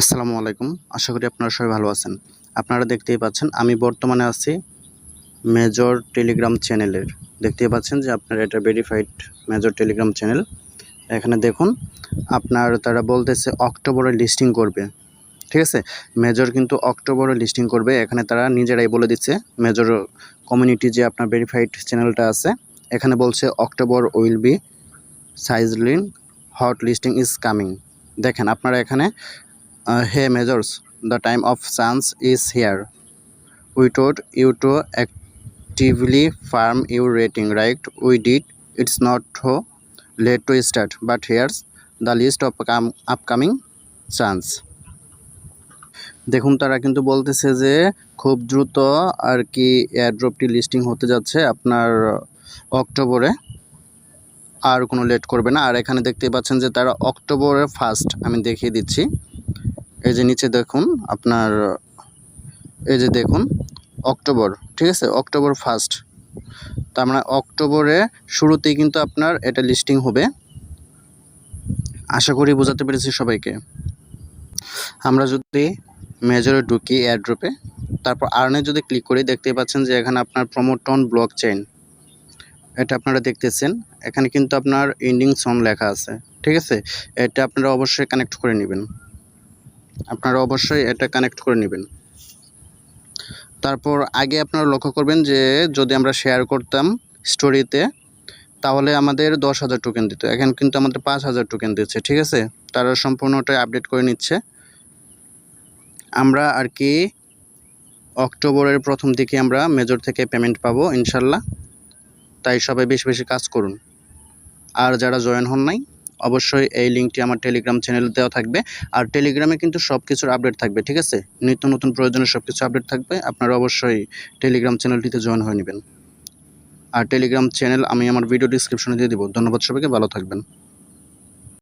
আসসালামু আলাইকুম। আশা করি আপনারা সবাই ভালো আছেন। আপনারা দেখতেই পাচ্ছেন, আমি বর্তমানে আছি মেজর টেলিগ্রাম চ্যানেলের। দেখতেই পাচ্ছেন যে আপনার এটা ভেরিফাইড মেজর টেলিগ্রাম চ্যানেল। এখানে দেখুন, আপনার তারা বলতেছে অক্টোবরে লিস্টিং করবে। ঠিক আছে? মেজর কিন্তু অক্টোবরে লিস্টিং করবে। এখানে তারা নিজেরাই বলে দিচ্ছে, মেজর কমিউনিটি যে আপনার ভেরিফাইড চ্যানেলটা আছে, এখানে বলছে October will be সাইজলিন hot listing is coming দেখেন, আপনারা এখানে hey majors the time of chance is here we without you to actively farm you rating right we did it's not হো late to start but here's the list of come upcoming chance দেখুন, তারা কিন্তু বলতেছে যে খুব দ্রুত আর কি এয়ারড্রপটি listing হতে যাচ্ছে আপনার uh, অক্টোবরে। আর কোনো লেট করবে না। আর এখানে দেখতে পাচ্ছেন যে তারা অক্টোবরের ফার্স্ট আমি দেখিয়ে দিচ্ছি। এই যে নিচে দেখুন, আপনার, এই যে দেখুন, অক্টোবর, ঠিক আছে? অক্টোবর ফার্স্ট তার মানে অক্টোবরে শুরুতেই কিন্তু আপনার এটা লিস্টিং হবে। আশা করি বোঝাতে পেরেছি সবাইকে। আমরা যদি মেজরে ঢুকি এয়ারড্রপে তারপর আর্নে যদি ক্লিক করি, দেখতেই পাচ্ছেন যে এখানে আপনার প্রমোটন ব্লক চেইন এটা আপনারা দেখতেছেন। এখানে কিন্তু আপনার ইন্ডিং সন লেখা আছে। ঠিক আছে? এটা আপনারা অবশ্যই কানেক্ট করে নেবেন। আপনারা অবশ্যই এটা কানেক্ট করে নেবেন। তারপর আগে আপনারা লক্ষ্য করবেন যে যদি আমরা শেয়ার করতাম স্টোরিতে তাহলে আমাদের দশ হাজার টোকেন দিত। এখন কিন্তু আমাদের পাঁচ হাজার টোকেন দিচ্ছে, ঠিক আছে? তারা সম্পূর্ণটাই আপডেট করে নিচ্ছে। আমরা আর কি অক্টোবরের প্রথম দিকে আমরা মেজর থেকে পেমেন্ট পাবো, ইনশাল্লাহ। তাই সবাই বেশি বেশি কাজ করুন। আর যারা জয়েন হন নাই অবশ্যই এই লিঙ্কটি আমার টেলিগ্রাম চ্যানেল দেওয়া থাকবে। আর টেলিগ্রামে কিন্তু সব কিছুর আপডেট থাকবে, ঠিক আছে? নিত্য নতুন প্রয়োজনে সব কিছু আপডেট থাকবে, আপনারা অবশ্যই টেলিগ্রাম চ্যানেলটিতে জয়েন হয়ে নেবেন। আর টেলিগ্রাম চ্যানেল আমি আমার ভিডিও ডিসক্রিপশনে দিয়ে দিব। ধন্যবাদ সবাইকে, ভালো থাকবেন।